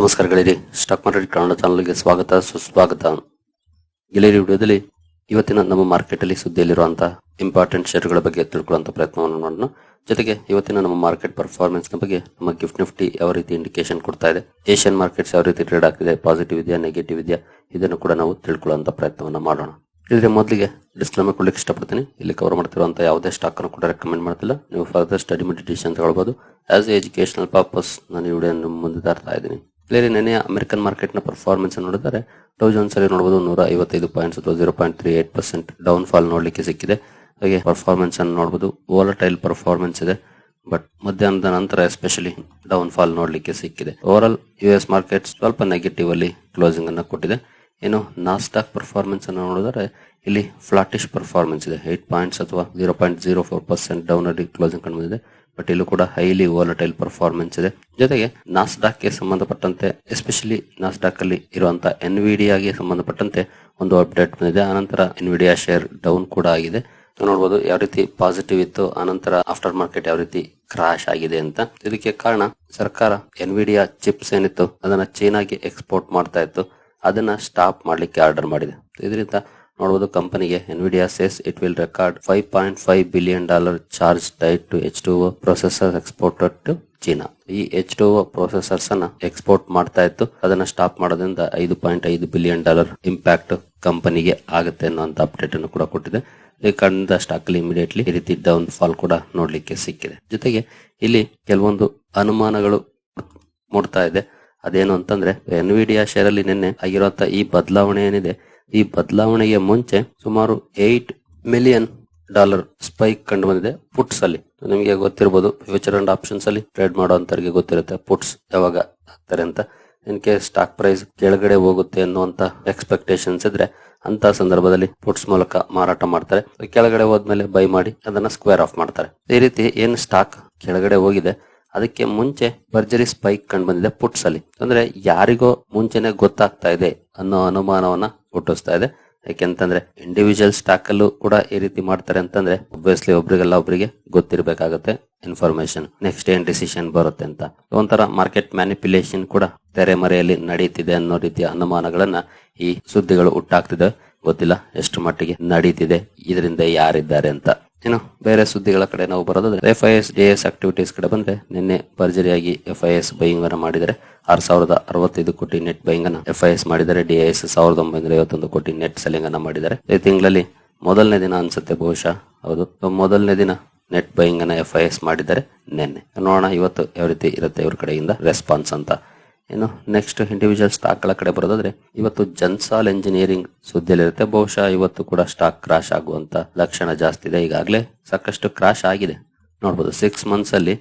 ನಮಸ್ಕಾರ ಗೆಳೆಯರಿ. Stock market Kannada ಚಾನಲ್ಗೆ ಸ್ವಾಗತ, ಸುಸ್ವಾಗತ. ಗೆಳೆಯರಿ ವಿಡಿಯೋದಲ್ಲಿ ಇವತ್ತಿನ ನಮ್ಮ ಮಾರ್ಕೆಟ್ ಅಲ್ಲಿ ಸುದ್ದಿಯಲ್ಲಿರುವಂತಹ ಇಂಪಾರ್ಟೆಂಟ್ ಶೇರ್ಗಳ ಬಗ್ಗೆ ತಿಳ್ಕೊಳ್ಳುವಂತ ಪ್ರಯತ್ನವನ್ನು ಮಾಡೋಣ. ಜೊತೆಗೆ ಇವತ್ತಿನ ನಮ್ಮ ಮಾರ್ಕೆಟ್ ಪರ್ಫಾರ್ಮೆನ್ಸ್ ಬಗ್ಗೆ ನಮ್ಮ ಗಿಫ್ಟ್ ನಿಫ್ಟಿ ಯಾವ ರೀತಿ ಇಂಡಿಕೇಶನ್ ಕೊಡ್ತಾ ಇದೆ ಏಷ್ಯನ್ ಮಾರ್ಕೆಟ್ಸ್ ಯಾವ ರೀತಿ ಟ್ರೇಡ್ ಆಗ್ತಿದೆ ಪಾಸಿಟಿವ್ ಇದೆಯಾ ನೆಗೆಟಿವ್ ಇದೆಯಾ, ಇದನ್ನು ಕೂಡ ನಾವು ತಿಳ್ಕೊಳ್ಳುವಂತ ಪ್ರಯತ್ನವನ್ನ ಮಾಡೋಣ. ಇದ್ರೆ ಮೊದಲಿಗೆ ಡಿಸ್ಕ್ಲೇಮರ್ ಕೊಡ್ಲಿಕ್ಕೆ ಇಷ್ಟಪಡ್ತೀನಿ. ಇಲ್ಲಿ ಕವರ್ ಮಾಡ್ತಿರುವಂತ ಯಾವುದೇ ಸ್ಟಾಕ್ ಅನ್ನು ಕೂಡ ರೆಕಮೆಂಡ್ ಮಾಡ್ತಿಲ್ಲ. ನೀವು ಫರ್ದರ್ ಸ್ಟಡಿ ಮೆಡಿಟೇಷನ್ ತಗೊಳ್ಬಹುದು ಆಸ್ ಎ ಎಜುಕೇಶನಲ್ ಪರ್ಪಸ್ ನಾನು ಈ ಮುಂದೆ ತರ್ತಾ ಇದ್ದೀನಿ. ಇಲ್ಲಿ ನೆನೆ ಅಮೆರಿಕನ್ ಮಾರ್ಕೆಟ್ನ ಪರ್ಫಾರ್ಮೆನ್ಸ್ ನೋಡಿದರೆ ಡೌ ಜೋನ್ಸ್ ಅಲ್ಲಿ ನೋಡಬಹುದು ನೂರ ಐವತ್ತೈದು ಪಾಯಿಂಟ್ಸ್ ಅಥವಾ zero point three eight percent down fall ನೋಡ್ಲಿಕ್ಕೆ ಸಿಕ್ಕಿದೆ. ಹಾಗೆ ಪರ್ಫಾರ್ಮೆನ್ಸ್ ಅನ್ನು ನೋಡಬಹುದು ವೋಲಟೈಲ್ ಪರ್ಫಾರ್ಮೆನ್ಸ್ ಇದೆ. ಬಟ್ ಮಧ್ಯಾಹ್ನದ ನಂತರ ಎಸ್ಪೆಷಲಿ ಡೌನ್ ಫಾಲ್ ನೋಡ್ಲಿಕ್ಕೆ ಸಿಕ್ಕಿದೆ. Over all U S market ಸ್ವಲ್ಪ ನೆಗೆಟಿವ್ ಅಲ್ಲಿ ಕ್ಲೋಸಿಂಗ್ ಅನ್ನು ಕೊಟ್ಟಿದೆ. ಏನು ನಾಸ್ಟಾಕ್ ಪರ್ಫಾರ್ಮೆನ್ಸ್ ಅನ್ನು ನೋಡಿದರೆ, ಇಲ್ಲಿ ಫ್ಲಾಟಿಶ್ ಪರ್ಫಾರ್ಮೆನ್ಸ್ ಇದೆ. ಏಟ್ ಪಾಯಿಂಟ್ಸ್ ಅಥವಾ zero point zero four percent down ಅಲ್ಲಿ ಕ್ಲೋಸಿಂಗ್ ಕಂಡು ಬಂದಿದೆ. ಬಟ್ ಇಲ್ಲೂ ಕೂಡ ಹೈಲಿ ವಾಲಟೈಲ್ ಪರ್ಫಾರ್ಮೆನ್ಸ್ ಇದೆ. ಜೊತೆಗೆ ನಾಸ್ಡಾಕ್ಗೆ ಸಂಬಂಧಪಟ್ಟಂತೆ ಎಸ್ಪೆಷಲಿ ನಾಸ್ಡಾಕ್ ಅಲ್ಲಿ ಇರುವಂತಹ ಎನ್ವಿಡಿಯಾಗೆ ಸಂಬಂಧಪಟ್ಟಂತೆ ಒಂದು ಅಪ್ಡೇಟ್ ಬಂದಿದೆ. ಆನಂತರ ಎನ್ವಿಡಿಯಾ ಶೇರ್ ಡೌನ್ ಕೂಡ ಆಗಿದೆ. ನೋಡಬಹುದು ಯಾವ ರೀತಿ ಪಾಸಿಟಿವ್ ಇತ್ತು, ಆನಂತರ ಆಫ್ಟರ್ ಮಾರ್ಕೆಟ್ ಯಾವ ರೀತಿ ಕ್ರಾಶ್ ಆಗಿದೆ ಅಂತ. ಇದಕ್ಕೆ ಕಾರಣ ಸರ್ಕಾರ ಎನ್ವಿಡಿಯಾ ಚಿಪ್ಸ್ ಏನಿತ್ತು, ಅದನ್ನ ಚೀನಾಗೆ ಎಕ್ಸ್ಪೋರ್ಟ್ ಮಾಡ್ತಾ ಇತ್ತು. ಅದನ್ನ ಸ್ಟಾಪ್ ಮಾಡ್ಲಿಕ್ಕೆ ಆರ್ಡರ್ ಮಾಡಿದೆ. ಇದರಿಂದ ನೋಡಬಹುದು ಕಂಪನಿಗೆ Nvidia says it will record five point five billion dollar charge tied to H two processor exported to China ಈ ಎಚ್ ಟು ಪ್ರೊಸೆಸರ್ಸ್ ಅನ್ನ ಎಕ್ಸ್ಪೋರ್ಟ್ ಮಾಡ್ತಾ ಇತ್ತು. ಅದನ್ನ ಸ್ಟಾಪ್ ಮಾಡೋದ್ರಿಂದ ಐದು ಪಾಯಿಂಟ್ ಐದು ಬಿಲಿಯನ್ ಡಾಲರ್ ಇಂಪ್ಯಾಕ್ಟ್ ಕಂಪನಿಗೆ ಆಗುತ್ತೆ ಅನ್ನುವಂತ ಅಪ್ಡೇಟ್ ಅನ್ನು ಕೂಡ ಕೊಟ್ಟಿದೆ. ಈ ಕಾರಣದಿಂದ ಸ್ಟಾಕ್ ಅಲ್ಲಿ ಇಮಿಡಿಯೇಟ್ಲಿ ಈ ರೀತಿ ಡೌನ್ ಫಾಲ್ ಕೂಡ ನೋಡ್ಲಿಕ್ಕೆ ಸಿಕ್ಕಿದೆ. ಜೊತೆಗೆ ಇಲ್ಲಿ ಕೆಲವೊಂದು ಅನುಮಾನಗಳು ಮೂಡ್ತಾ ಇದೆ. ಅದೇನು ಅಂತಂದ್ರೆ ಎನ್ವಿಡಿಯಾ ಶೇರ್ ಅಲ್ಲಿ ನಿನ್ನೆ ಆಗಿರುವಂತಹ ಈ ಬದಲಾವಣೆ ಏನಿದೆ? ಈ ಬದಲಾವಣೆಗೆ ಮುಂಚೆ ಸುಮಾರು ಏಟ್ ಮಿಲಿಯನ್ ಡಾಲರ್ ಸ್ಪೈಕ್ ಕಂಡು ಬಂದಿದೆ. ಪುಟ್ಸ್ ಅಲ್ಲಿ ನಿಮಗೆ ಗೊತ್ತಿರಬಹುದು ಫ್ಯೂಚರ್ ಅಂಡ್ ಆಪ್ಷನ್ಸ್ ಅಲ್ಲಿ ಟ್ರೇಡ್ ಮಾಡುವಂತವ್ರಿಗೆ ಗೊತ್ತಿರುತ್ತೆ ಪುಟ್ಸ್ ಯಾವಾಗ ಹಾಕ್ತಾರೆ ಅಂತ. ಇನ್ ಕೇಸ್ ಸ್ಟಾಕ್ ಪ್ರೈಸ್ ಕೆಳಗಡೆ ಹೋಗುತ್ತೆ ಅನ್ನುವಂತ ಎಕ್ಸ್ಪೆಕ್ಟೇಷನ್ಸ್ ಇದ್ರೆ ಅಂತ ಸಂದರ್ಭದಲ್ಲಿ ಪುಟ್ಸ್ ಮೂಲಕ ಮಾರಾಟ ಮಾಡ್ತಾರೆ. ಕೆಳಗಡೆ ಹೋದ್ಮೇಲೆ ಬೈ ಮಾಡಿ ಅದನ್ನ ಸ್ಕ್ವೇರ್ ಆಫ್ ಮಾಡ್ತಾರೆ. ಈ ರೀತಿ ಏನ್ ಸ್ಟಾಕ್ ಕೆಳಗಡೆ ಹೋಗಿದೆ ಅದಕ್ಕೆ ಮುಂಚೆ ಭರ್ಜರಿ ಸ್ಪೈಕ್ ಕಂಡು ಬಂದಿದೆ ಪುಟ್ಸ್ ಅಲ್ಲಿ ಅಂದ್ರೆ ಯಾರಿಗೋ ಮುಂಚೆನೆ ಗೊತ್ತಾಗ್ತಾ ಇದೆ ಅನ್ನೋ ಅನುಮಾನವನ್ನ ಹುಟ್ಟಿಸ್ತಾ ಇದೆ. ಯಾಕೆಂತಂದ್ರೆ ಇಂಡಿವಿಜುವಲ್ ಸ್ಟಾಕ್ ಅಲ್ಲೂ ಕೂಡ ಈ ರೀತಿ ಮಾಡ್ತಾರೆ ಅಂತಂದ್ರೆ ಒಬ್ವಿಯಸ್ಲಿ ಒಬ್ರಿಗೆಲ್ಲ ಒಬ್ರಿಗೆ ಗೊತ್ತಿರಬೇಕಾಗುತ್ತೆ ಇನ್ಫಾರ್ಮೇಶನ್ ನೆಕ್ಸ್ಟ್ ಏನ್ ಡಿಸಿಷನ್ ಬರುತ್ತೆ ಅಂತ. ಒಂಥರ ಮಾರ್ಕೆಟ್ ಮ್ಯಾನಿಪ್ಯುಲೇಷನ್ ಕೂಡ ತೆರೆಮರೆಯಲ್ಲಿ ನಡೀತಿದೆ ಅನ್ನೋ ರೀತಿಯ ಅನುಮಾನಗಳನ್ನ ಈ ಸುದ್ದಿಗಳು ಹುಟ್ಟಾಗ್ತಿದೆ. ಗೊತ್ತಿಲ್ಲ ಎಷ್ಟು ಮಟ್ಟಿಗೆ ನಡೀತಿದೆ, ಇದರಿಂದ ಯಾರಿದ್ದಾರೆ ಅಂತ. ಇನ್ನು ಬೇರೆ ಸುದ್ದಿಗಳ ಕಡೆ ನಾವು ಬರೋದಾದ್ರೆ F I S S activities ಕಡೆ ಬಂದ್ರೆ ನಿನ್ನೆ ಭರ್ಜರಿಯಾಗಿ ಎಫ್ ಐ ಎಸ್ ಬೈಯಿಂಗ್ ಅನ್ನ ಮಾಡಿದರೆ ಆರ್ ಸಾವಿರದ ಅರವತ್ತೈದು ಕೋಟಿ ನೆಟ್ ಬೈಯಿಂಗ್ ಅನ್ನು ಎಫ್ ಐ ಎಸ್ ಮಾಡಿದರೆ ಡಿ ಎಸ್ ಸಾವಿರದ ಒಂಬೈನೂರ ಐವತ್ತೊಂದು ಕೋಟಿ ನೆಟ್ ಸೆಲ್ಲಿಂಗ್ ಅನ್ನು ಮಾಡಿದ್ದಾರೆ. ಈ ತಿಂಗಳಲ್ಲಿ ಮೊದಲನೇ ದಿನ ಅನ್ಸುತ್ತೆ ಬಹುಶಃ. ಹೌದು. ಮೊದಲನೇ ದಿನ ನೆಟ್ ಬೈಯಿಂಗ್ ಅನ್ನ ಎಫ್ ಐ ಎಸ್ ಮಾಡಿದ್ದಾರೆ ನಿನ್ನೆ. ನೋಡೋಣ ಇವತ್ತು ಯಾವ ರೀತಿ ಇರುತ್ತೆ ಇವ್ರ ಕಡೆಯಿಂದ ರೆಸ್ಪಾನ್ಸ್ ಅಂತ. ಇನ್ನು ನೆಕ್ಸ್ಟ್ ಇಂಡಿವಿಜುವಲ್ ಸ್ಟಾಕ್ಗಳ ಕಡೆ ಬರೋದಾದ್ರೆ, ಇವತ್ತು ಜನ್ಸಾಲ್ ಎಂಜಿನಿಯರಿಂಗ್ ಸುದ್ದಿಯಲ್ಲಿರುತ್ತೆ. ಬಹುಶಃ ಇವತ್ತು ಕೂಡ ಸ್ಟಾಕ್ ಕ್ರಾಶ್ ಆಗುವಂತ ಲಕ್ಷಣ ಜಾಸ್ತಿ ಇದೆ. ಈಗಾಗಲೇ ಸಾಕಷ್ಟು ಕ್ರಾಶ್ ಆಗಿದೆ. ನೋಡಬಹುದು ಸಿಕ್ಸ್ ಮಂತ್ಸ್ ಅಲ್ಲಿ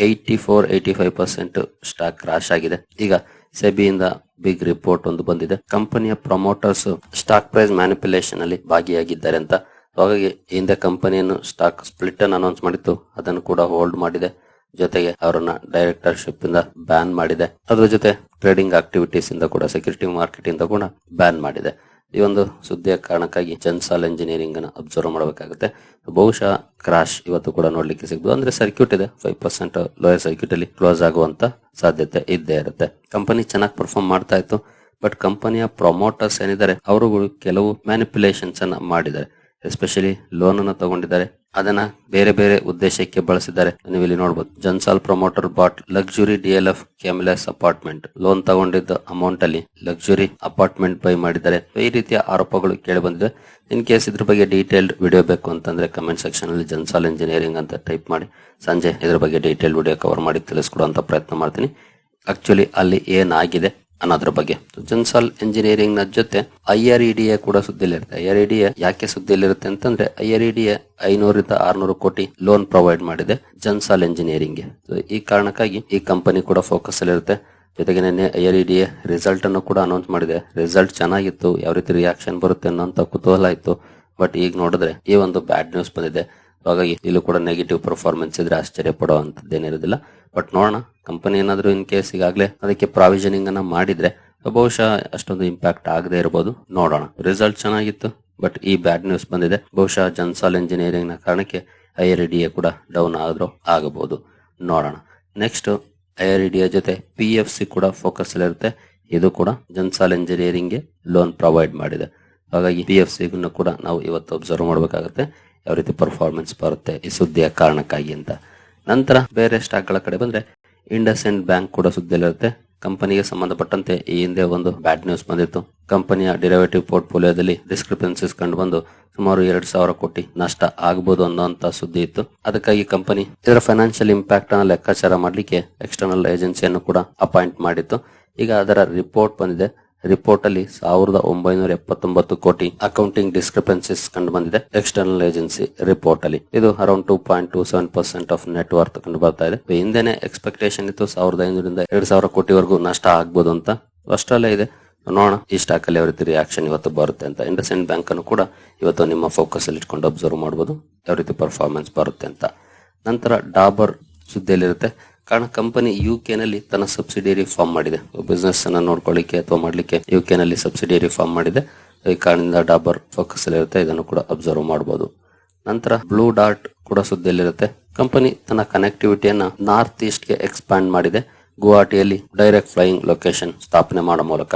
eighty four eighty five percent stock crash ಆಗಿದೆ. ಈಗ ಸೆಬಿಯಿಂದ ಬಿಗ್ ರಿಪೋರ್ಟ್ ಒಂದು ಬಂದಿದೆ. ಕಂಪನಿಯ ಪ್ರಮೋಟರ್ಸ್ ಸ್ಟಾಕ್ ಪ್ರೈಸ್ ಮ್ಯಾನಿಪುಲೇಷನ್ ಅಲ್ಲಿ ಭಾಗಿಯಾಗಿದ್ದಾರೆ ಅಂತ. ಹಾಗಾಗಿ ಹಿಂದೆ ಕಂಪನಿಯನ್ನು ಸ್ಟಾಕ್ ಸ್ಪ್ಲಿಟ್ ಅನ್ನು ಅನೌನ್ಸ್ ಮಾಡಿತ್ತು. ಅದನ್ನು ಕೂಡ ಹೋಲ್ಡ್ ಮಾಡಿದೆ. ಜೊತೆಗೆ ಅವರನ್ನ ಡೈರೆಕ್ಟರ್ಶಿಪ್ ಇಂದ ಬ್ಯಾನ್ ಮಾಡಿದೆ. ಅದರ ಜೊತೆ ಟ್ರೇಡಿಂಗ್ ಆಕ್ಟಿವಿಟೀಸ್ ಇಂದ ಕೂಡ, ಸೆಕ್ಯೂರಿಟಿ ಮಾರ್ಕೆಟ್ ಇಂದ ಕೂಡ ಬ್ಯಾನ್ ಮಾಡಿದೆ. ಈ ಒಂದು ಸುದ್ದಿಯ ಕಾರಣಕ್ಕಾಗಿ ಜನ್ಸಾಲ್ ಇಂಜಿನಿಯರಿಂಗ್ ಅನ್ನು ಅಬ್ಸರ್ವ್ ಮಾಡಬೇಕಾಗುತ್ತೆ. ಬಹುಶಃ ಕ್ರಾಶ್ ಇವತ್ತು ಕೂಡ ನೋಡ್ಲಿಕ್ಕೆ ಸಿಗ್ಬೋದು. ಅಂದ್ರೆ ಸರ್ಕ್ಯೂಟ್ ಇದೆ. ಫೈವ್ ಪರ್ಸೆಂಟ್ ಲೋಯರ್ ಸರ್ಕ್ಯೂಟ್ ಅಲ್ಲಿ ಕ್ಲೋಸ್ ಆಗುವಂತ ಸಾಧ್ಯತೆ ಇದ್ದೇ ಇರುತ್ತೆ. ಕಂಪನಿ ಚೆನ್ನಾಗಿ ಪರ್ಫಾರ್ಮ್ ಮಾಡ್ತಾ ಇತ್ತು. ಬಟ್ ಕಂಪನಿಯ ಪ್ರಮೋಟರ್ಸ್ ಏನಿದ್ದಾರೆ, ಅವರುಗಳು ಕೆಲವು ಮ್ಯಾನಿಪುಲೇಷನ್ಸ್ ಅನ್ನ ಮಾಡಿದ್ದಾರೆ. ಎಸ್ಪೆಷಲಿ ಲೋನ್ ಅನ್ನು ತಗೊಂಡಿದ್ದಾರೆ. ಅದನ್ನ ಬೇರೆ ಬೇರೆ ಉದ್ದೇಶಕ್ಕೆ ಬಳಸಿದ್ದಾರೆ. ನೀವು ಇಲ್ಲಿ ನೋಡಬಹುದು Gensol promoter bought luxury D L F Camellias apartment loan ತಗೊಂಡಿದ್ದ ಅಮೌಂಟ್ ಅಲ್ಲಿ ಲಕ್ಸುರಿ ಅಪಾರ್ಟ್ಮೆಂಟ್ ಬೈ ಮಾಡಿದ್ದಾರೆ. ಈ ರೀತಿಯ ಆರೋಪಗಳು ಕೇಳಿ ಬಂದಿದೆ. ಇನ್ ಕೇಸ್ ಇದ್ರ ಬಗ್ಗೆ ಡೀಟೇಲ್ಡ್ ವಿಡಿಯೋ ಬೇಕು ಅಂತಂದ್ರೆ ಕಮೆಂಟ್ ಸೆಕ್ಷನ್ ಅಲ್ಲಿ ಜನ್ಸಾಲ್ ಇಂಜಿನಿಯರಿಂಗ್ ಅಂತ ಟೈಪ್ ಮಾಡಿ. ಸಂಜೆ ಇದ್ರ ಬಗ್ಗೆ ಡೀಟೇಲ್ ವಿಡಿಯೋ ಕವರ್ ಮಾಡಿ ತಿಳಿಸ್ಕೊಡುವಂತ ಪ್ರಯತ್ನ ಮಾಡ್ತೀನಿ. ಆಕ್ಚುಲಿ ಅಲ್ಲಿ ಏನಾಗಿದೆ? ಅನ್ನೋದ್ರ ಬಗ್ಗೆ. ಜನ್ಸಾಲ್ ಎಂಜಿನಿಯರಿಂಗ್ನ ಜೊತೆ ಐ ಆರ್ ಇ ಎ ಕೂಡ ಸುದ್ದಿಲಿರುತ್ತೆ. I R E D A ಯಾಕೆ ಸುದ್ದಿಲಿರುತ್ತೆ ಅಂತಂದ್ರೆ I R E D A ಐನೂರಿಂದ ಆರ್ನೂರು ಕೋಟಿ ಲೋನ್ ಪ್ರೊವೈಡ್ ಮಾಡಿದೆ ಜನ್ಸಾಲ್ ಎಂಜಿನಿಯರಿಂಗ್ಗೆ. ಈ ಕಾರಣಕ್ಕಾಗಿ ಈ ಕಂಪನಿ ಕೂಡ ಫೋಕಸ್ ಅಲ್ಲಿರುತ್ತೆ ಜೊತೆಗೆ ನಿನ್ನೆ I R E A result ಅನ್ನು ಕೂಡ ಅನೌನ್ಸ್ ಮಾಡಿದೆ. ರಿಸಲ್ಟ್ ಚೆನ್ನಾಗಿತ್ತು, ಯಾವ ರೀತಿ ರಿಯಾಕ್ಷನ್ ಬರುತ್ತೆ ಅನ್ನೋಂತ ಕುತೂಹಲ ಇತ್ತು. ಬಟ್ ಈಗ ನೋಡಿದ್ರೆ ಈ ಒಂದು ಬ್ಯಾಡ್ ನ್ಯೂಸ್ ಬಂದಿದೆ. ಹಾಗಾಗಿ ಇಲ್ಲೂ ಕೂಡ ನೆಗೆಟಿವ್ ಪರ್ಫಾರ್ಮೆನ್ಸ್ ಇದ್ರೆ ಆಶ್ಚರ್ಯ ಪಡುವಂತದ್ದೇನಿರೋದಿಲ್ಲ ಬಟ್ ನೋಡೋಣ ಕಂಪನಿ ಏನಾದ್ರು ಇನ್ ಕೇಸ್ ಈಗಾಗಲೇ ಅದಕ್ಕೆ ಪ್ರಾವಿಷನಿಂಗ್ ಅನ್ನ ಮಾಡಿದ್ರೆ, ಬಹುಶಃ ಅಷ್ಟೊಂದು ಇಂಪ್ಯಾಕ್ಟ್ ಆಗದೆ ಇರಬಹುದು ನೋಡೋಣ. ರಿಸಲ್ಟ್ ಚೆನ್ನಾಗಿತ್ತು ಬಟ್ ಈ ಬ್ಯಾಡ್ ನ್ಯೂಸ್ ಬಂದಿದೆ. ಬಹುಶಃ ಜನ್ಸಾಲ್ ಇಂಜಿನಿಯರಿಂಗ್ನ ಕಾರಣಕ್ಕೆ ಐ ಆರ್ ಕೂಡ ಡೌನ್ ಆದ್ರೂ ಆಗಬಹುದು. ನೋಡೋಣ. ನೆಕ್ಸ್ಟ್ ಐಆರ್ಡಿಯ ಜೊತೆ ಪಿ ಎಫ್ ಸಿ ಕೂಡ ಫೋಕಸ್ ಇರುತ್ತೆ. ಇದು ಕೂಡ ಜನ್ಸಾಲ್ ಇಂಜಿನಿಯರಿಂಗ್ಗೆ ಲೋನ್ ಪ್ರೊವೈಡ್ ಮಾಡಿದೆ. ಹಾಗಾಗಿ ಪಿ ಎಫ್ ಸಿ ಕೂಡ ನಾವು ಇವತ್ತು ಅಬ್ಸರ್ವ್ ಮಾಡಬೇಕಾಗುತ್ತೆ. ಯಾವ ರೀತಿ ಪರ್ಫಾರ್ಮೆನ್ಸ್ ಬರುತ್ತೆ ಈ ಸುದ್ದಿಯ ಕಾರಣಕ್ಕಾಗಿ ಅಂತ. ನಂತರ ಬೇರೆ ಸ್ಟಾಕ್ಗಳ ಕಡೆ ಬಂದ್ರೆ ಇಂಡಸ್ ಇಂಡ್ ಬ್ಯಾಂಕ್ ಕೂಡ ಸುದ್ದಿಯಲ್ಲಿರುತ್ತೆ ಕಂಪನಿಗೆ ಸಂಬಂಧಪಟ್ಟಂತೆ ಈ ಹಿಂದೆ ಒಂದು ಬ್ಯಾಡ್ ನ್ಯೂಸ್ ಬಂದಿತ್ತು. ಕಂಪನಿಯ ಡಿರೈವೇಟಿವ್ ಪೋರ್ಟ್ಫೋಲಿಯೋದಲ್ಲಿ ಡಿಸ್ಕ್ರಿಪೆನ್ಸಿಸ್ ಕಂಡು ಬಂದು ಸುಮಾರು ಎರಡ್ ಸಾವಿರ ಕೋಟಿ ನಷ್ಟ ಆಗಬಹುದು ಅನ್ನೋಂತ ಸುದ್ದಿ ಇತ್ತು. ಅದಕ್ಕಾಗಿ ಕಂಪನಿ ಇದರ ಫೈನಾನ್ಷಿಯಲ್ ಇಂಪ್ಯಾಕ್ಟ್ ಅನ್ನ ಲೆಕ್ಕಾಚಾರ ಮಾಡಲಿಕ್ಕೆ ಎಕ್ಸ್ಟರ್ನಲ್ ಏಜೆನ್ಸಿಯನ್ನು ಕೂಡ ಅಪಾಯಿಂಟ್ ಮಾಡಿತ್ತು. ಈಗ ಅದರ ರಿಪೋರ್ಟ್ ಬಂದಿದೆ. ರಿಪೋರ್ಟ್ ಅಲ್ಲಿ ಸಾವಿರದ ಒಂಬೈನೂರ ಎಪ್ಪತ್ತೊಂಬತ್ತು ಕೋಟಿ ಅಕೌಂಟಿಂಗ್ ಡಿಸ್ಕ್ರಿಪೆನ್ಸಿಸ್ ಕಂಡು ಬಂದಿದೆ. ಎಕ್ಸ್ಟರ್ನಲ್ ಏಜೆನ್ಸಿ ರಿಪೋರ್ಟ್ ಅಲ್ಲಿ. ಇದು around two point two seven percent of net worth ಕಂಡು ಬರ್ತಾ ಇದೆ. ಹಿಂದೆನೆ ಎಕ್ಸ್ಪೆಕ್ಟೇಷನ್ ಇತ್ತು ಸಾವಿರದ ಐನೂರಿಂದ ಎರಡ್ ಸಾವಿರ ಕೋಟಿವರೆಗೂ ನಷ್ಟ ಆಗ್ಬೋದು ಅಂತ. ಅಷ್ಟರಲ್ಲೇ ಇದೆ. ನೋಡೋಣ, ಈ ಸ್ಟಾಕ್ ಅಲ್ಲಿ ಯಾವ ರೀತಿ ರಿಯಾಕ್ಷನ್ ಇವತ್ತು ಬರುತ್ತೆ ಅಂತ. ಇಂಡಸ್ ಇಂಡ್ ಬ್ಯಾಂಕ್ ಅನ್ನು ಕೂಡ ಇವತ್ತು ನಿಮ್ಮ ಫೋಕಸ್ ಅಲ್ಲಿ ಇಟ್ಕೊಂಡು ಅಬ್ಸರ್ವ್ ಮಾಡಬಹುದು ಯಾವ ರೀತಿ ಪರ್ಫಾರ್ಮೆನ್ಸ್ ಬರುತ್ತೆ ಅಂತ. ನಂತರ ಡಾಬರ್ ಸುದ್ದಿಯಲ್ಲಿರುತ್ತೆ. ಕಾರಣ ಕಂಪನಿ ಯು ಕೆ ನಲ್ಲಿ ತನ್ನ ಸಬ್ಸಿಡಿಯರಿ ಫಾರ್ಮ್ ಮಾಡಿದೆ. ಬಿಸ್ನೆಸ್ ಅನ್ನ ನೋಡ್ಕೊಳ್ಳಿಕ್ಕೆ ಅಥವಾ ಮಾಡ್ಲಿಕ್ಕೆ ಯು ಕೆ ನಲ್ಲಿ ಸಬ್ಸಿಡಿಯರಿ ಫಾರ್ಮ್ ಮಾಡಿದೆ. ಈ ಕಾರಣದಿಂದ ಡಾಬರ್ ಫೋಕಸ್ ಅಲ್ಲಿರುತ್ತೆ ಇದನ್ನು ಕೂಡ ಅಬ್ಸರ್ವ್ ಮಾಡಬಹುದು ನಂತರ ಬ್ಲೂ ಡಾಟ್ ಕೂಡ ಸುದ್ದಿಯಲ್ಲಿರುತ್ತೆ. ಕಂಪನಿ ತನ್ನ ಕನೆಕ್ಟಿವಿಟಿಯನ್ನ ನಾರ್ತ್ ಈಸ್ಟ್ಗೆ ಎಕ್ಸ್ಪ್ಯಾಂಡ್ ಮಾಡಿದೆ. ಗುವಾಹಟಿಯಲ್ಲಿ ಡೈರೆಕ್ಟ್ ಫ್ಲೈಯಿಂಗ್ ಲೊಕೇಶನ್ ಸ್ಥಾಪನೆ ಮಾಡೋ ಮೂಲಕ.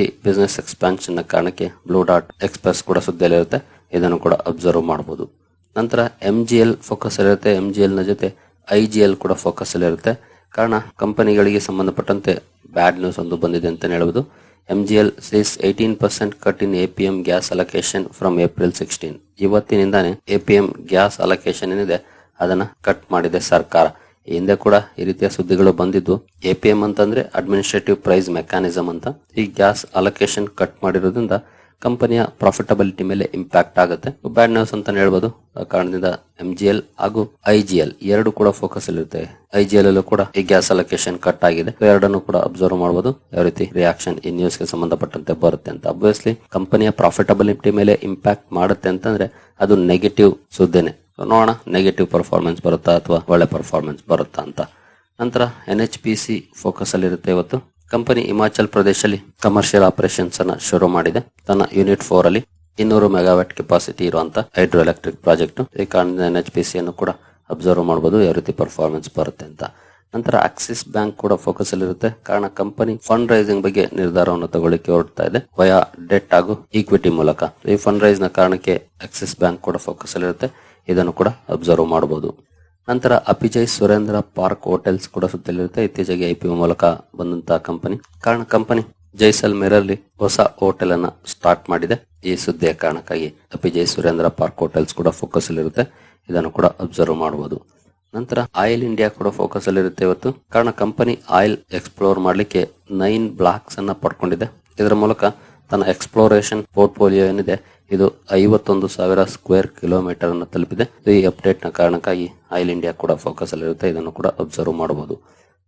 ಈ ಬಿಸ್ನೆಸ್ ಎಕ್ಸ್ಪಾನ್ಷನ್ ಕಾರಣಕ್ಕೆ ಬ್ಲೂ ಡಾಟ್ ಎಕ್ಸ್ಪ್ರೆಸ್ ಕೂಡ ಸುದ್ದಿಯಲ್ಲಿರುತ್ತೆ. ಇದನ್ನು ಕೂಡ ಅಬ್ಸರ್ವ್ ಮಾಡಬಹುದು ನಂತರ ಎಂ ಜಿ ಎಲ್ ಫೋಕಸ್ ಇರುತ್ತೆ. ಎಂ ಜಿ ಎಲ್ನ ಜೊತೆ ಐ ಜಿ ಎಲ್ ಕೂಡ ಫೋಕಸ್ ಅಲ್ಲಿರುತ್ತೆ ಕಾರಣ, ಕಂಪನಿಗಳಿಗೆ ಸಂಬಂಧಪಟ್ಟಂತೆ ಬ್ಯಾಡ್ ನ್ಯೂಸ್ ಒಂದು ಬಂದಿದೆ ಅಂತ ಹೇಳ್ಬೋದು. M G L says eighteen percent cut in A P M gas allocation from April sixteen ಇವತ್ತಿನಿಂದಾನೆ A P M gas allocation ಏನಿದೆ, ಅದನ್ನ ಕಟ್ ಮಾಡಿದೆ ಸರ್ಕಾರ. ಹಿಂದೆ ಕೂಡ ಈ ರೀತಿಯ ಸುದ್ದಿಗಳು ಬಂದಿದ್ದು ಎ ಪಿ ಎಂ ಅಂತಂದ್ರೆ ಅಡ್ಮಿನಿಸ್ಟ್ರೇಟಿವ್ ಪ್ರೈಸ್ ಮೆಕ್ಯಾನಿಸಮ್ ಅಂತ. ಈ ಗ್ಯಾಸ್ ಅಲೋಕೇಶನ್ ಕಟ್ ಮಾಡಿರೋದ್ರಿಂದ ಕಂಪನಿಯ ಪ್ರಾಫಿಟಬಿಲಿಟಿ ಮೇಲೆ ಇಂಪ್ಯಾಕ್ಟ್ ಆಗುತ್ತೆ. ಬ್ಯಾಡ್ ನ್ಯೂಸ್ ಅಂತ ಹೇಳ್ಬೋದು. ಕಾರಣದಿಂದ ಎಂ ಜಿ ಎಲ್ ಹಾಗೂ ಐ ಜಿ ಎಲ್ ಎರಡು ಕೂಡ ಫೋಕಸ್ ಅಲ್ಲಿರುತ್ತೆ ಐ ಜಿ ಎಲ್ ಅಲ್ಲೂ ಕೂಡ ಈ ಗ್ಯಾಸ್ ಅಲೋಕೇಶನ್ ಕಟ್ ಆಗಿದೆ. ಎರಡನ್ನು ಕೂಡ ಅಬ್ಸರ್ವ್ ಮಾಡಬಹುದು ಯಾವ ರೀತಿ ರಿಯಾಕ್ಷನ್ ಈ ನ್ಯೂಸ್ಗೆ ಸಂಬಂಧಪಟ್ಟಂತೆ ಬರುತ್ತೆ ಅಂತ. ಅಬ್ವಿಯಸ್ಲಿ ಕಂಪನಿಯ ಪ್ರಾಫಿಟಬಿಲಿಟಿ ಮೇಲೆ ಇಂಪ್ಯಾಕ್ಟ್ ಮಾಡುತ್ತೆ ಅಂತಂದ್ರೆ ಅದು ನೆಗೆಟಿವ್ ಸುದ್ದಿನೇ. ನೋಡೋಣ ನೆಗೆಟಿವ್ ಪರ್ಫಾರ್ಮೆನ್ಸ್ ಬರುತ್ತಾ ಅಥವಾ ಒಳ್ಳೆ ಪರ್ಫಾರ್ಮೆನ್ಸ್ ಬರುತ್ತಾ ಅಂತ. ನಂತರ N H P C focus ಅಲ್ಲಿರುತ್ತೆ ಇವತ್ತು. ಕಂಪನಿ ಹಿಮಾಚಲ್ ಪ್ರದೇಶಲ್ಲಿ ಕಮರ್ಷಿಯಲ್ ಆಪರೇಷನ್ಸ್ ಅನ್ನ ಶುರು ಮಾಡಿದೆ. ತನ್ನ ಯೂನಿಟ್ ಫೋರ್ ಅಲ್ಲಿ ಇನ್ನೂರು ಮೆಗಾವ್ಯಾಟ್ ಕೆಪಾಸಿಟಿ ಇರುವಂತಹ ಹೈಡ್ರೋ ಎಲೆಕ್ಟ್ರಿಕ್ ಪ್ರಾಜೆಕ್ಟ್ ಈ ಕಾರಣದಿಂದ ಎನ್ ಎಚ್ ಪಿ ಸಿ ಅನ್ನು ಕೂಡ ಅಬ್ಸರ್ವ್ ಮಾಡಬಹುದು ಯಾವ ರೀತಿ ಪರ್ಫಾರ್ಮೆನ್ಸ್ ಬರುತ್ತೆ ಅಂತ. ನಂತರ ಆಕ್ಸಿಸ್ ಬ್ಯಾಂಕ್ ಕೂಡ ಫೋಕಸ್ ಅಲ್ಲಿರುತ್ತೆ ಕಾರಣ ಕಂಪನಿ ಫಂಡ್ ರೈಸಿಂಗ್ ಬಗ್ಗೆ ನಿರ್ಧಾರವನ್ನು ತಗೊಳ್ಳಿಕ್ಕೆ ಹೊರಡ್ತಾ ಇದೆ. ವಯಾ ಡೆಟ್ ಹಾಗೂ ಈಕ್ವಿಟಿ ಮೂಲಕ. ಈ ಫಂಡ್ ರೈಸ್ನ ಕಾರಣಕ್ಕೆ ಆಕ್ಸಿಸ್ ಬ್ಯಾಂಕ್ ಕೂಡ ಫೋಕಸ್ ಅಲ್ಲಿರುತ್ತೆ ಇದನ್ನು ಕೂಡ ಅಬ್ಸರ್ವ್ ಮಾಡಬಹುದು ನಂತರ ಅಪಿಜಯ್ ಸುರೇಂದ್ರ ಪಾರ್ಕ್ ಹೋಟೆಲ್ಸ್ ಕೂಡ ಸುತ್ತಲಿರುತ್ತೆ. ಇತ್ತೀಚೆಗೆ ಐಪಿಒ ಮೂಲಕ ಬಂದಂತಹ ಕಂಪನಿ ಕಾರಣ ಕಂಪನಿ ಜೈಸಲ್ಮೇರಲ್ಲಿ ಹೊಸ ಹೋಟೆಲ್ ಅನ್ನ ಸ್ಟಾರ್ಟ್ ಮಾಡಿದೆ. ಈ ಸುದ್ದಿಯ ಕಾರಣಕ್ಕಾಗಿ ಅಪಿಜಯ್ ಸುರೇಂದ್ರ ಪಾರ್ಕ್ ಹೋಟೆಲ್ಸ್ ಕೂಡ ಫೋಕಸ್ ಅಲ್ಲಿರುತ್ತೆ ಇದನ್ನು ಕೂಡ ಅಬ್ಸರ್ವ್ ಮಾಡಬಹುದು ನಂತರ ಆಯಿಲ್ ಇಂಡಿಯಾ ಕೂಡ ಫೋಕಸ್ ಅಲ್ಲಿರುತ್ತೆ ಇವತ್ತು. ಕಾರಣ ಕಂಪನಿ ಆಯಿಲ್ ಎಕ್ಸ್ಪ್ಲೋರ್ ಮಾಡಲಿಕ್ಕೆ ನೈನ್ ಬ್ಲಾಕ್ಸ್ ಅನ್ನ ಪಡ್ಕೊಂಡಿದೆ. ಇದರ ಮೂಲಕ ತನ್ನ ಎಕ್ಸ್ಪ್ಲೋರೇಷನ್ ಪೋರ್ಟ್ಫೋಲಿಯೋ ಏನಿದೆ ಇದು ಐವತ್ತೊಂದು ಸಾವಿರ ಸ್ಕ್ವೇರ್ ಕಿಲೋಮೀಟರ್ ಅನ್ನು ತಲುಪಿದೆ. ಈ ಅಪ್ಡೇಟ್ನ ಕಾರಣಕ್ಕಾಗಿ ಆಯಿಲ್ ಇಂಡಿಯಾ ಕೂಡ ಫೋಕಸ್ ಅಲ್ಲಿರುತ್ತೆ ಇದನ್ನು ಕೂಡ ಅಬ್ಸರ್ವ್ ಮಾಡಬಹುದು.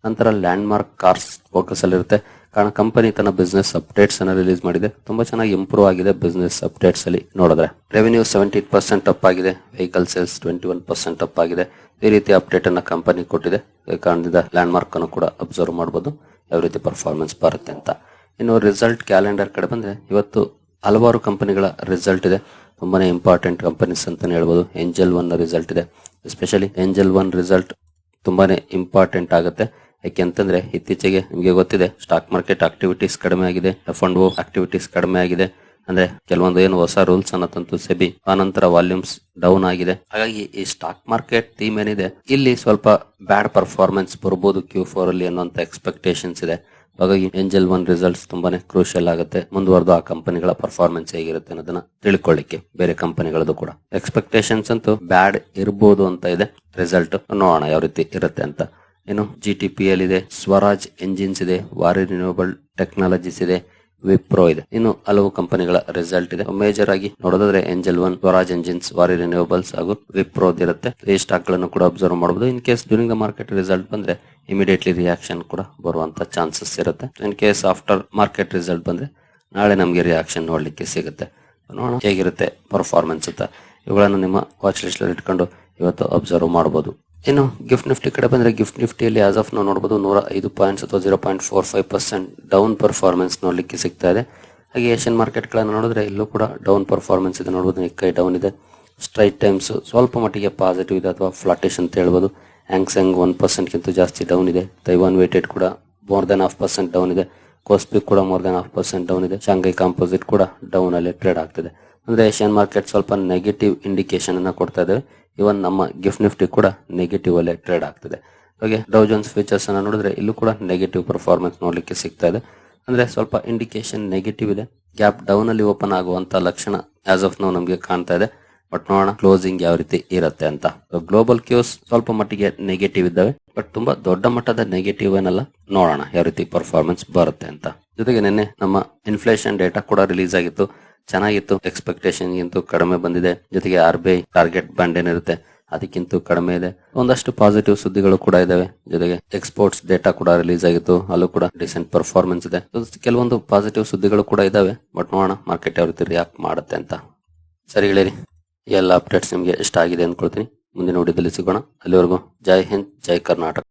ನಂತರ ಲ್ಯಾಂಡ್ ಮಾರ್ಕ್ ಕಾರ್ಸ್ ಫೋಕಸ್ ಅಲ್ಲಿರುತ್ತೆ ಕಾರಣ ಕಂಪನಿ ತನ್ನ ಬಿಸ್ನೆಸ್ ಅಪ್ಡೇಟ್ಸ್ ಅನ್ನು ರಿಲೀಸ್ ಮಾಡಿದೆ. ತುಂಬಾ ಚೆನ್ನಾಗಿ ಇಂಪ್ರೂವ್ ಆಗಿದೆ ಬಿಸ್ನೆಸ್ ಅಪ್ಡೇಟ್ಸ್ ಅಲ್ಲಿ ನೋಡಿದ್ರೆ. ರೆವೆನ್ಯೂ ಸೆವೆಂಟಿ ಪರ್ಸೆಂಟ್ ಅಪ್ ಆಗಿದೆ. Vehicle sales twenty one percent up ಆಗಿದೆ. ಈ ರೀತಿ ಅಪ್ಡೇಟ್ ಅನ್ನ ಕಂಪನಿ ಕೊಟ್ಟಿದೆ. ಕಾರಣದಿಂದ ಲ್ಯಾಂಡ್ ಮಾರ್ಕ್ ಅನ್ನು ಕೂಡ ಅಬ್ಸರ್ವ್ ಮಾಡಬಹುದು. ಯಾವ ರೀತಿ ಪರ್ಫಾರ್ಮೆನ್ಸ್ ಬರುತ್ತೆ ಅಂತ. ಇನ್ನು ರಿಸಲ್ಟ್ ಕ್ಯಾಲೆಂಡರ್ ಕಡೆ ಬಂದ್ರೆ, ಇವತ್ತು ಹಲವಾರು ಕಂಪನಿಗಳ ರಿಸಲ್ಟ್ ಇದೆ. ತುಂಬಾನೇ ಇಂಪಾರ್ಟೆಂಟ್ ಕಂಪನೀಸ್ ಅಂತಾನೆ ಹೇಳ್ಬೋದು. ಏಂಜಲ್ ಒನ್ ರಿಸಲ್ಟ್ ಇದೆ. ಎಸ್ಪೆಷಲಿ ಏಂಜಲ್ ಒನ್ ರಿಸಲ್ಟ್ ತುಂಬಾನೇ ಇಂಪಾರ್ಟೆಂಟ್ ಆಗುತ್ತೆ. ಯಾಕೆ ಅಂತಂದ್ರೆ ಇತ್ತೀಚೆಗೆ ನಿಮಗೆ ಗೊತ್ತಿದೆ ಸ್ಟಾಕ್ ಮಾರ್ಕೆಟ್ ಆಕ್ಟಿವಿಟೀಸ್ ಕಡಿಮೆ ಆಗಿದೆ ಎಫ್ ಅಂಡ್ ಓ ಆಕ್ಟಿವಿಟೀಸ್ ಕಡಿಮೆ ಆಗಿದೆ. ಅಂದ್ರೆ ಕೆಲವೊಂದು ಏನು ಹೊಸ ರೂಲ್ಸ್ ಅನ್ನ ತಂತು ಸೆಬಿ, ಆನಂತರ ವಾಲ್ಯೂಮ್ಸ್ ಡೌನ್ ಆಗಿದೆ. ಹಾಗಾಗಿ ಈ ಸ್ಟಾಕ್ ಮಾರ್ಕೆಟ್ ಥೀಮ್ ಏನಿದೆ, ಇಲ್ಲಿ ಸ್ವಲ್ಪ ಬ್ಯಾಡ್ ಪರ್ಫಾರ್ಮೆನ್ಸ್ ಬರ್ಬೋದು ಕ್ಯೂ ಫೋರ್ ಅಲ್ಲಿ ಅನ್ನುವಂತ ಎಕ್ಸ್ಪೆಕ್ಟೇಷನ್ಸ್ ಇದೆ. ಹಾಗಾಗಿ ಏಂಜಲ್ ಒನ್ ರಿಸಲ್ಟ್ಸ್ ತುಂಬಾನೇ ಕ್ರೂಷಿಯಲ್ ಆಗುತ್ತೆ. ಮುಂದುವರೆದು ಆ ಕಂಪನಿಗಳ ಪರ್ಫಾರ್ಮೆನ್ಸ್ ಹೇಗಿರುತ್ತೆ ಅನ್ನೋದನ್ನ ತಿಳ್ಕೊಳ್ಳಿಕ್ಕೆ ಬೇರೆ ಕಂಪನಿಗಳದ್ದು ಕೂಡ. ಎಕ್ಸ್ಪೆಕ್ಟೇಷನ್ಸ್ ಅಂತೂ ಬ್ಯಾಡ್ ಇರ್ಬೋದು ಅಂತ ಇದೆ. ರಿಸಲ್ಟ್ ನೋಡೋಣ ಯಾವ ರೀತಿ ಇರುತ್ತೆ ಅಂತ. ಏನು ಜಿ ಟಿ ಪಿ ಎಲ್ ಇದೆ ಸ್ವರಾಜ್ ಎಂಜಿನ್ಸ್ ಇದೆ ವಾರಿ ರಿನ್ಯೂವಬಲ್ ಟೆಕ್ನಾಲಜೀಸ್ ಇದೆ ವಿಪ್ರೋ ಇದೆ. ಇನ್ನು ಹಲವು ಕಂಪನಿಗಳ ರಿಸಲ್ಟ್ ಇದೆ. ಮೇಜರ್ ಆಗಿ ನೋಡೋದಾದ್ರೆ ಏಂಜಲ್ ಒನ್ ಸ್ವರಾಜ್ ಎಂಜಿನ್ಸ್ ವಾರಿ ರಿನ್ಯೂವಬಲ್ಸ್ ಹಾಗೂ ವಿಪ್ರೋ ಇರುತ್ತೆ. ಈ ಸ್ಟಾಕ್ಗಳನ್ನು ಕೂಡ ಅಬ್ಸರ್ವ್ ಮಾಡಬಹುದು in case during the market result ಬಂದ್ರೆ ಇಮಿಡಿಯೇಟ್ಲಿ ರಿಯಾಕ್ಷನ್ ಕೂಡ ಬರುವಂತ ಚಾನ್ಸಸ್ ಇರುತ್ತೆ. In case after market result ಬಂದ್ರೆ ನಾಳೆ ನಮಗೆ ರಿಯಾಕ್ಷನ್ ನೋಡ್ಲಿಕ್ಕೆ ಸಿಗುತ್ತೆ. ನೋಡೋಣ ಹೇಗಿರುತ್ತೆ ಪರ್ಫಾರ್ಮೆನ್ಸ್ ಅಂತ. ಇವುಗಳನ್ನು ನಿಮ್ಮ ವಾಚ್ ಲಿಸ್ಟ್ ಇಟ್ಕೊಂಡು ಇವತ್ತು ಅಬ್ಸರ್ವ್ ಮಾಡಬಹುದು ಇನ್ನು ಗಿಫ್ಟ್ ನಿಫ್ಟಿ ಕಡೆ ಬಂದ್ರೆ ಗಿಫ್ಟ್ ನಿಫ್ಟಿಯಲ್ಲಿ ಆಸ್ ಆಫ್ ನಾವು ನೋಡಬಹುದು ನೂರ ಐದು ಪಾಯಿಂಟ್ಸ್ ಅಥವಾ zero point four five percent down performance ನೋಡಲಿಕ್ಕೆ ಸಿಗ್ತಾ ಇದೆ. ಹಾಗೆ ಏಷ್ಯನ್ ಮಾರ್ಕೆಟ್ ಗಳನ್ನ ನೋಡಿದ್ರೆ ಇಲ್ಲೂ ಕೂಡ ಡೌನ್ ಪರ್ಫಾರ್ಮೆನ್ಸ್ ಇದೆ ನೋಡಬಹುದು ನಿಕ್ಕೈ ಡೌನ್ ಇದೆ. ಸ್ಟ್ರೈಟ್ ಟೈಮ್ಸ್ ಸ್ವಲ್ಪ ಮಟ್ಟಿಗೆ ಪಾಸಿಟಿವ್ ಇದೆ ಅಥವಾ ಫ್ಲಾಟಿಶ್ ಅಂತ ಹೇಳ್ಬೋದು. ಆ್ಯಂಗ್ಸಂಗ್ ಒನ್ ಪರ್ಸೆಂಟ್ಗಿಂತ ಜಾಸ್ತಿ ಡೌನ್ ಇದೆ. ತೈವಾನ್ ವೇಟೆಡ್ ಕೂಡ more than half percent down ಇದೆ. ಕೋಸ್ಪಿ ಕೂಡ more than half percent down ಇದೆ. ಶಾಂಘೈ ಕಾಂಪೋಸಿಟ್ ಕೂಡ ಡೌನ್ ಅಲ್ಲಿ ಟ್ರೇಡ್ ಆಗ್ತಿದೆ. ಅಂದ್ರೆ ಏಷ್ಯನ್ ಮಾರ್ಕೆಟ್ ಸ್ವಲ್ಪ ನೆಗೆಟಿವ್ ಇಂಡಿಕೇಶನ್ ಅನ್ನ ಕೊಡ್ತಾ ಇದ್ದೇವೆ ಇವನ್ ನಮ್ಮ ಗಿಫ್ಟ್ ನಿಫ್ಟಿ ಕೂಡ ನೆಗೆಟಿವ್ ಅಲ್ಲೇ ಟ್ರೇಡ್ ಆಗ್ತಿದೆ. ಹಾಗೆ ಡೌಜನ್ಸ್ ಫೀಚರ್ಸ್ ಅನ್ನ ನೋಡಿದ್ರೆ ಇಲ್ಲೂ ಕೂಡ ನೆಗೆಟಿವ್ ಪರ್ಫಾರ್ಮೆನ್ಸ್ ನೋಡ್ಲಿಕ್ಕೆ ಸಿಗ್ತಾ ಇದೆ. ಅಂದ್ರೆ ಸ್ವಲ್ಪ ಇಂಡಿಕೇಶನ್ ನೆಗೆಟಿವ್ ಇದೆ. ಗ್ಯಾಪ್ ಡೌನ್ ಅಲ್ಲಿ ಓಪನ್ ಆಗುವಂತ ಲಕ್ಷಣ ಆಸ್ ಆಫ್ ನೋ ನಮಗೆ ಕಾಣ್ತಾ ಇದೆ. ಬಟ್ ನೋಡೋಣ ಕ್ಲೋಸಿಂಗ್ ಯಾವ ರೀತಿ ಇರುತ್ತೆ ಅಂತ. ಗ್ಲೋಬಲ್ ಕ್ಯೂಸ್ ಸ್ವಲ್ಪ ಮಟ್ಟಿಗೆ ನೆಗೆಟಿವ್ ಇದ್ದಾವೆ. ಬಟ್ ತುಂಬಾ ದೊಡ್ಡ ಮಟ್ಟದ ನೆಗೆಟಿವ್ ಏನಲ್ಲ, ನೋಡೋಣ ಯಾವ ರೀತಿ ಪರ್ಫಾರ್ಮೆನ್ಸ್ ಬರುತ್ತೆ ಅಂತ. ಜೊತೆಗೆ ನಿನ್ನೆ ನಮ್ಮ ಇನ್ಫ್ಲೇಷನ್ ಡೇಟಾ ಕೂಡ ರಿಲೀಸ್ ಆಗಿತ್ತು. ಚೆನ್ನಾಗಿತ್ತು. ಎಕ್ಸ್ಪೆಕ್ಟೇಷನ್ ಗಿಂತ ಕಡಿಮೆ ಬಂದಿದೆ. ಜೊತೆಗೆ R B I target band ಏನಿರುತ್ತೆ, ಅದಕ್ಕಿಂತ ಕಡಿಮೆ ಇದೆ. ಒಂದಷ್ಟು ಪಾಸಿಟಿವ್ ಸುದ್ದಿಗಳು ಕೂಡ ಇದಾವೆ. ಜೊತೆಗೆ ಎಕ್ಸ್ಪೋರ್ಟ್ಸ್ ಡೇಟಾ ಕೂಡ ರಿಲೀಸ್ ಆಗಿತ್ತು. ಅಲ್ಲೂ ಕೂಡ ಡಿಸೆಂಟ್ ಪರ್ಫಾರ್ಮೆನ್ಸ್ ಇದೆ. ಕೆಲವೊಂದು ಪಾಸಿಟಿವ್ ಸುದ್ದಿಗಳು ಕೂಡ ಇದಾವೆ. ಬಟ್ ನೋಡೋಣ ಮಾರ್ಕೆಟ್ ಯಾವ ರೀತಿ ರಿಯಾಕ್ಟ್ ಮಾಡುತ್ತೆ ಅಂತ. ಸರಿ ಹೇಳಿರಿ ಎಲ್ಲ ಅಪ್ಡೇಟ್ಸ್ ನಿಮಗೆ ಇಷ್ಟ ಆಗಿದೆ ಅಂದ್ಕೊಳ್ತೀನಿ. ಮುಂದಿನ ವಿಡಿಯೋದಲ್ಲಿ ಸಿಗೋಣ. ಅಲ್ಲಿವರೆಗೂ ಜೈ ಹಿಂದ್, ಜೈ ಕರ್ನಾಟಕ.